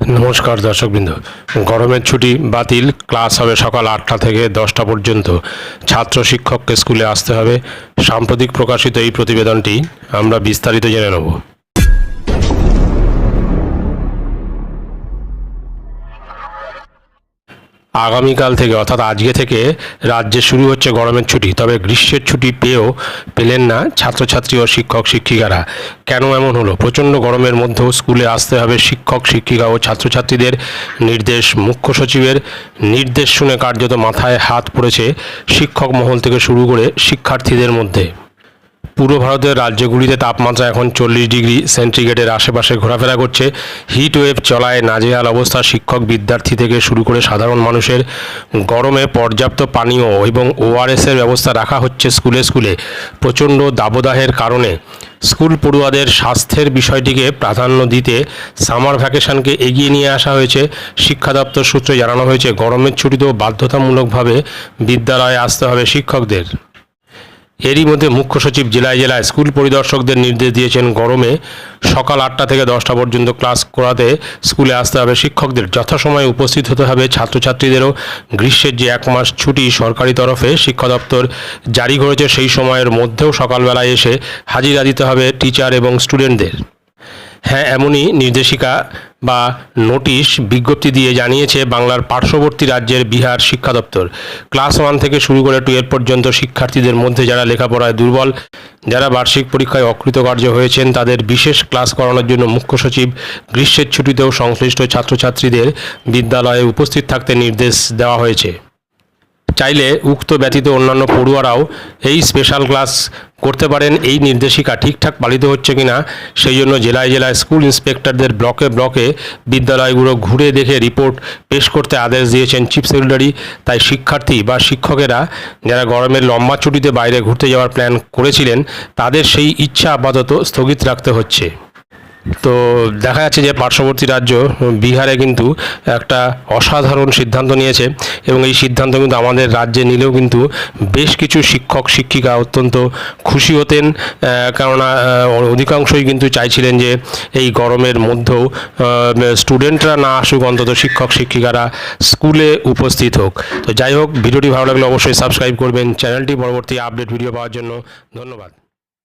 নমস্কার দর্শকবৃন্দ। গরমের ছুটি বাতিল, ক্লাস হবে সকাল আটটা থেকে দশটা পর্যন্ত। ছাত্র শিক্ষককে স্কুলে আসতে হবে। সাম্প্রতিক প্রকাশিত এই প্রতিবেদনটি আমরা বিস্তারিত জেনে নেব। আগামীকাল থেকে, অর্থাৎ আজকে থেকে রাজ্যে শুরু হচ্ছে গরমের ছুটি। তবে গ্রীষ্মের ছুটি পেয়েও পেলেন না ছাত্রছাত্রী ও শিক্ষক শিক্ষিকারা। কেন এমন হলো? প্রচণ্ড গরমের মধ্যেও স্কুলে আসতে হবে শিক্ষক, শিক্ষিকা ও ছাত্রছাত্রীদের নির্দেশ। মুখ্য সচিবের নির্দেশ শুনে কার্যত মাথায় হাত পড়েছে শিক্ষক মহল থেকে শুরু করে শিক্ষার্থীদের মধ্যে। পূর্ব ভারতের রাজ্যগুলিতে তাপমাত্রা এখন চল্লিশ ডিগ্রি সেন্টিগ্রেডের আশেপাশে ঘোরাফেরা করছে। হিট ওয়েভ চলায় নাজেহাল অবস্থা শিক্ষক বিদ্যার্থী থেকে শুরু করে সাধারণ মানুষের। গরমে পর্যাপ্ত পানীয় এবং ওআরএসের ব্যবস্থা রাখা হচ্ছে স্কুলে স্কুলে। প্রচণ্ড দাবদাহের কারণে স্কুল পড়ুয়াদের স্বাস্থ্যের বিষয়টিকে প্রাধান্য দিতে সামার ভ্যাকেশনকে এগিয়ে নিয়ে আসা হয়েছে। শিক্ষা দপ্তর সূত্রে জানানো হয়েছে, গরমের ছুটিতেও বাধ্যতামূলকভাবে বিদ্যালয়ে আসতে হবে শিক্ষকদের। এরই মধ্যে মুখ্য সচিব জেলায় জেলায় স্কুল পরিদর্শকদের নির্দেশ দিয়েছেন গরমে সকাল আটটা থেকে দশটা পর্যন্ত ক্লাস করাতে স্কুলে আসতে হবে শিক্ষকদের। যথাসময়ে উপস্থিত হতে হবে ছাত্রছাত্রীদেরও। গ্রীষ্মের যে এক মাস ছুটি সরকারি তরফে শিক্ষা দপ্তর জারি করেছে, সেই সময়ের মধ্যেও সকালবেলায় এসে হাজিরা দিতে হবে টিচার এবং স্টুডেন্টদের। হ্যাঁ এমনই নির্দেশিকা বা নোটিশ বিজ্ঞপ্তি দিয়ে জানিয়েছে বাংলার পার্শ্ববর্তী রাজ্যের বিহার শিক্ষা দপ্তর। ক্লাস ওয়ান থেকে শুরু করে টুয়েলভ পর্যন্ত শিক্ষার্থীদের মধ্যে যারা লেখাপড়ায় দুর্বল, যারা বার্ষিক পরীক্ষায় অকৃতকার্য হয়েছেন, তাদের বিশেষ ক্লাস করানোর জন্য মুখ্য সচিব গ্রীষ্মের ছুটিতেও সংশ্লিষ্ট ছাত্রছাত্রীদের বিদ্যালয়ে উপস্থিত থাকতে নির্দেশ দেওয়া হয়েছে। চাইলে উক্ত ব্যতীত অন্যান্য পড়ুয়ারাও এই স্পেশাল ক্লাস করতে পারেন, এই নির্দেশিকা ঠিকঠাক পালিত হচ্ছে কিনা, সেই জন্য জেলায় জেলায় স্কুল ইন্সপেক্টরদের ব্লকে ব্লকে বিদ্যালয়গুলো ঘুরে দেখে রিপোর্ট পেশ করতে আদেশ দিয়েছেন চিফ সেক্রেটারি। তাই শিক্ষার্থী বা শিক্ষকেরা যারা গরমের লম্বা ছুটিতে বাইরে ঘুরতে যাওয়ার প্ল্যান করেছিলেন, তাদের সেই ইচ্ছা আপাতত স্থগিত রাখতে হচ্ছে। তো দেখা যাচ্ছে যে পার্শ্ববর্তী রাজ্য, বিহারে কিন্তু একটা অসাধারণ সিদ্ধান্ত নিয়েছে এবং এই সিদ্ধান্ত কিন্তু আমাদের রাজ্যে নিলেও কিন্তু বেশ কিছু শিক্ষক, শিক্ষিকা অত্যন্ত খুশি হতেন কেননা অধিকাংশই কিন্তু চাইছিলেন যে এই গরমের মধ্যেও স্টুডেন্টরা না আসুক, অন্তত শিক্ষক, শিক্ষিকারা স্কুলে উপস্থিত হোক। তো যাই হোক, ভিডিওটি ভালো লাগলে অবশ্যই সাবস্ক্রাইব করবেন। চ্যানেলটি পরবর্তী আপডেট ভিডিও পাওয়ার জন্য ধন্যবাদ।